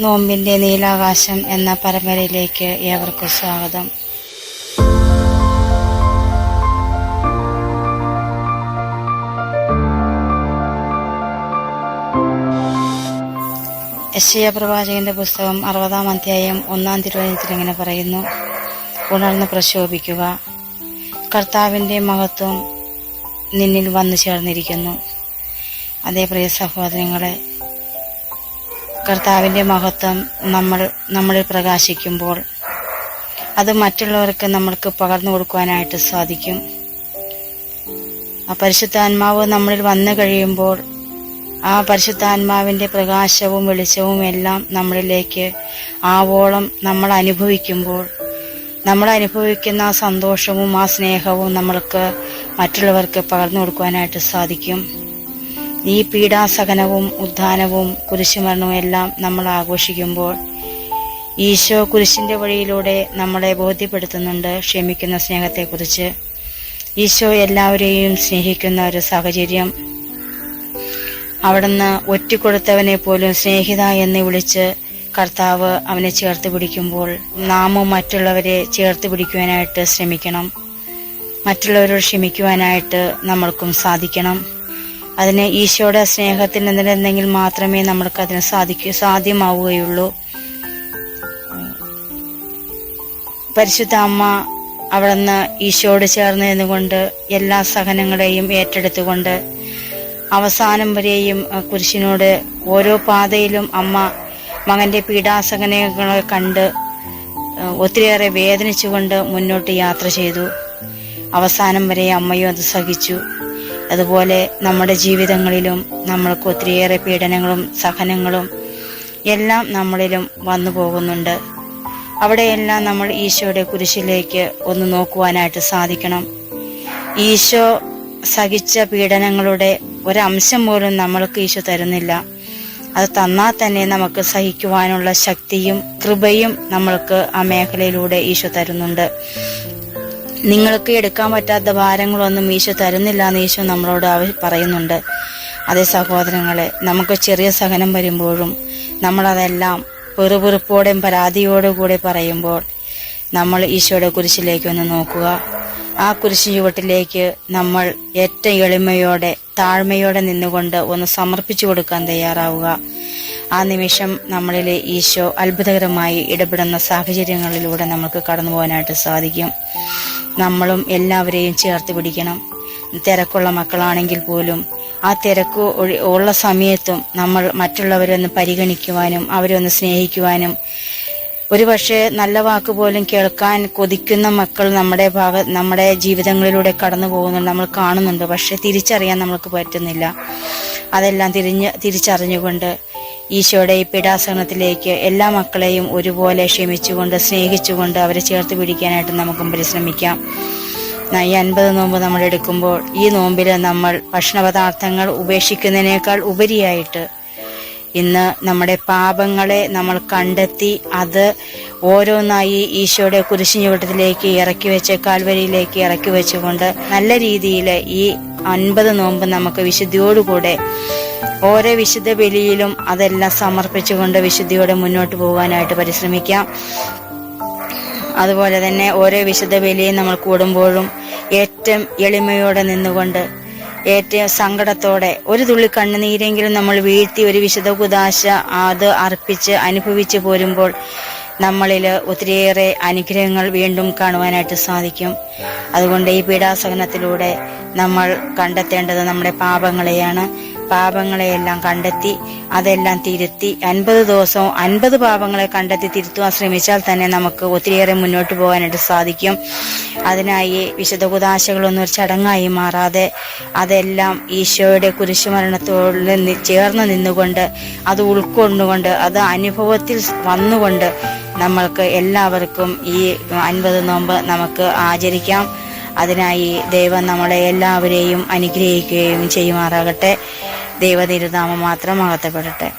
നോമ്പിന്റെ നീലാകാശം എന്ന പരമ്പരയിലേക്ക് ഏവർക്കും സ്വാഗതം. യശയ പ്രവാചകന്റെ പുസ്തകം അറുപതാം അധ്യായം ഒന്നാം തിരുവനന്തപുരത്തിൽ ഇങ്ങനെ പറയുന്നു. ഉണർന്ന് പ്രശോഭിക്കുക. കർത്താവിന്റെ മഹത്വം നിന്നിൽ വന്നു ചേർന്നിരിക്കുന്നു. അതേ പ്രിയ സഹോദരങ്ങളെ കർത്താവിന്റെ മഹത്വം നമ്മൾ നമ്മളിൽ പ്രകാശിക്കുമ്പോൾ അത് മറ്റുള്ളവർക്ക് നമ്മൾക്ക് പകർന്നു കൊടുക്കുവാനായിട്ട് സാധിക്കും. ആ പരിശുദ്ധാത്മാവ് നമ്മളിൽ വന്നു കഴിയുമ്പോൾ ആ പരിശുദ്ധാത്മാവിന്റെ പ്രകാശവും വെളിച്ചവും എല്ലാം നമ്മളിലേക്ക് ആവോളം നമ്മൾ അനുഭവിക്കുമ്പോൾ നമ്മൾ അനുഭവിക്കുന്ന ആ സന്തോഷവും ആ സ്നേഹവും നമ്മൾക്ക് മറ്റുള്ളവർക്ക് പകർന്നു കൊടുക്കുവാനായിട്ട് സാധിക്കും. ഈ പീഡാസഹനവും ഉദ്ധാനവും കുരിശുമരണവും എല്ലാം നമ്മൾ ആഘോഷിക്കുമ്പോൾ ഈശോ കുരിശിന്റെ വഴിയിലൂടെ നമ്മളെ ബോധ്യപ്പെടുത്തുന്നുണ്ട് ക്ഷമിക്കുന്ന സ്നേഹത്തെക്കുറിച്ച്. ഈശോ എല്ലാവരെയും സ്നേഹിക്കുന്ന ഒരു സാഹചര്യം. അവിടുന്ന് ഒറ്റിക്കൊടുത്തവനെ പോലും സ്നേഹിത എന്ന് വിളിച്ച് കർത്താവ് അവനെ ചേർത്ത് പിടിക്കുമ്പോൾ നാമും മറ്റുള്ളവരെ ചേർത്ത് പിടിക്കുവാനായിട്ട് ശ്രമിക്കണം. മറ്റുള്ളവരോട് ക്ഷമിക്കുവാനായിട്ട് നമ്മൾക്കും സാധിക്കണം. അതിന് ഈശോയുടെ സ്നേഹത്തിൽ നിന്നിരുന്നെങ്കിൽ മാത്രമേ നമ്മൾക്ക് അതിന് സാധിക്കൂ സാധ്യമാവുകയുള്ളൂ. പരിശുദ്ധ അമ്മ അവിടുന്ന് ഈശോട് ചേർന്ന് നിന്നുകൊണ്ട് എല്ലാ സഹനങ്ങളെയും ഏറ്റെടുത്തുകൊണ്ട് അവസാനം വരെയും കുരിശിനോട് ഓരോ പാതയിലും അമ്മ മകന്റെ പീഡാസഹനങ്ങളെ കണ്ട് ഒത്തിരിയേറെ വേദനിച്ചുകൊണ്ട് മുന്നോട്ട് യാത്ര ചെയ്തു. അവസാനം വരെ അമ്മയും അത് സഹിച്ചു. അതുപോലെ നമ്മുടെ ജീവിതങ്ങളിലും നമ്മൾക്ക് ഒത്തിരിയേറെ പീഡനങ്ങളും സഹനങ്ങളും എല്ലാം നമ്മളിലും വന്നു പോകുന്നുണ്ട്. അവിടെയെല്ലാം നമ്മൾ ഈശോയുടെ കുരിശിലേക്ക് ഒന്ന് നോക്കുവാനായിട്ട് സാധിക്കണം. ഈശോ സഹിച്ച പീഡനങ്ങളുടെ ഒരംശം പോലും നമ്മൾക്ക് ഈശോ തരുന്നില്ല. അത് തന്നാൽ തന്നെ നമുക്ക് സഹിക്കുവാനുള്ള ശക്തിയും കൃപയും നമ്മൾക്ക് ആ മേഖലയിലൂടെ ഈശോ തരുന്നുണ്ട്. നിങ്ങൾക്ക് എടുക്കാൻ പറ്റാത്ത ഭാരങ്ങളൊന്നും ഈശോ തരുന്നില്ല എന്ന് ഈശോ നമ്മളോട് പറയുന്നുണ്ട്. അതേ സഹോദരങ്ങളെ നമുക്ക് ചെറിയ സഹനം വരുമ്പോഴും നമ്മളതെല്ലാം പെറുപെറുപ്പോടെയും പരാതിയോടും കൂടെ പറയുമ്പോൾ നമ്മൾ ഈശോയുടെ കുരിശിലേക്ക് ഒന്ന് നോക്കുക. ആ കുരിശ് ചുവട്ടിലേക്ക് നമ്മൾ ഏറ്റവും എളിമയോടെ താഴ്മയോടെ നിന്നുകൊണ്ട് ഒന്ന് സമർപ്പിച്ചു കൊടുക്കാൻ തയ്യാറാവുക. ആ നിമിഷം നമ്മളിലെ ഈശോ അത്ഭുതകരമായി ഇടപെടുന്ന സാഹചര്യങ്ങളിലൂടെ നമുക്ക് കടന്നു പോകാനായിട്ട് സാധിക്കും. നമ്മളും എല്ലാവരെയും ചേർത്ത് പിടിക്കണം. തിരക്കുള്ള മക്കളാണെങ്കിൽ പോലും ആ തിരക്ക് ഉള്ള സമയത്തും നമ്മൾ മറ്റുള്ളവരെ ഒന്ന് പരിഗണിക്കുവാനും അവരെ ഒന്ന് സ്നേഹിക്കുവാനും ഒരുപക്ഷെ നല്ല വാക്ക് പോലും കേൾക്കാൻ കൊതിക്കുന്ന മക്കൾ നമ്മുടെ ഭാഗ നമ്മുടെ ജീവിതങ്ങളിലൂടെ കടന്നു പോകുന്നുണ്ട് നമ്മൾ കാണുന്നുണ്ട്. പക്ഷെ തിരിച്ചറിയാൻ നമ്മൾക്ക് പറ്റുന്നില്ല. അതെല്ലാം തിരിഞ്ഞ് തിരിച്ചറിഞ്ഞുകൊണ്ട് ഈശോയുടെ ഈ പീഡാസനത്തിലേക്ക് എല്ലാ മക്കളെയും ഒരുപോലെ ക്ഷമിച്ചുകൊണ്ട് സ്നേഹിച്ചുകൊണ്ട് അവരെ ചേർത്ത് പിടിക്കാനായിട്ട് നമുക്കും പരിശ്രമിക്കാം ഈ അൻപത് നോമ്പ് നമ്മൾ എടുക്കുമ്പോൾ ഈ നോമ്പിൽ നമ്മൾ ഭക്ഷണപദാർത്ഥങ്ങൾ ഉപേക്ഷിക്കുന്നതിനേക്കാൾ ഉപരിയായിട്ട് ഇന്ന് നമ്മുടെ പാപങ്ങളെ നമ്മൾ കണ്ടെത്തി അത് ഓരോന്നായി ഈശോയുടെ കുരിശിൻ ചുവട്ടത്തിലേക്ക് ഇറക്കി വെച്ച് കാൽവരിയിലേക്ക് ഇറക്കി വെച്ചുകൊണ്ട് നല്ല രീതിയിൽ ഈ അൻപത് നോമ്പ് നമുക്ക് വിശുദ്ധിയോടുകൂടെ ഓരോ വിശുദ്ധ ബലിയിലും അതെല്ലാം സമർപ്പിച്ചുകൊണ്ട് വിശുദ്ധിയോടെ മുന്നോട്ട് പോകാനായിട്ട് പരിശ്രമിക്കാം. അതുപോലെ തന്നെ ഓരോ വിശുദ്ധ ബലിയും നമ്മൾ കൂടുമ്പോഴും ഏറ്റവും എളിമയോടെ നിന്നുകൊണ്ട് ഏറ്റവും സങ്കടത്തോടെ ഒരു തുള്ളി കണ്ണുനീരെങ്കിലും നമ്മൾ വീഴ്ത്തി ഒരു വിശുദ്ധ കുദാശ അത് അർപ്പിച്ച് അനുഭവിച്ചു പോരുമ്പോൾ നമ്മളിൽ ഒത്തിരിയേറെ അനുഗ്രഹങ്ങൾ വീണ്ടും കാണുവാനായിട്ട് സാധിക്കും. അതുകൊണ്ട് ഈ പീഡാസഹനത്തിലൂടെ നമ്മൾ കണ്ടെത്തേണ്ടത് നമ്മുടെ പാപങ്ങളെയാണ്. പാപങ്ങളെയെല്ലാം കണ്ടെത്തി അതെല്ലാം തിരുത്തി അൻപത് ദിവസവും അൻപത് പാപങ്ങളെ കണ്ടെത്തി തിരുത്തുവാൻ ശ്രമിച്ചാൽ തന്നെ നമുക്ക് ഒത്തിരിയേറെ മുന്നോട്ട് പോകാനായിട്ട് സാധിക്കും. അതിനായി വിശുദ്ധ കുദാശകളൊന്നും ഒരു ചടങ്ങായി മാറാതെ അതെല്ലാം ഈശോയുടെ കുരിശുമരണത്തോട് ചേർന്ന് നിന്നുകൊണ്ട് അത് ഉൾക്കൊണ്ടുകൊണ്ട് അത് അനുഭവത്തിൽ വന്നുകൊണ്ട് നമ്മൾക്ക് എല്ലാവർക്കും ഈ അൻപത് നോമ്പ് നമുക്ക് ആചരിക്കാം. അതിനായി ദൈവം നമ്മളെ എല്ലാവരെയും അനുഗ്രഹിക്കുകയും ചെയ്യുമാറാകട്ടെ. ദൈവതിരുനാമം മാത്രം മഹത്വപ്പെടട്ടെ.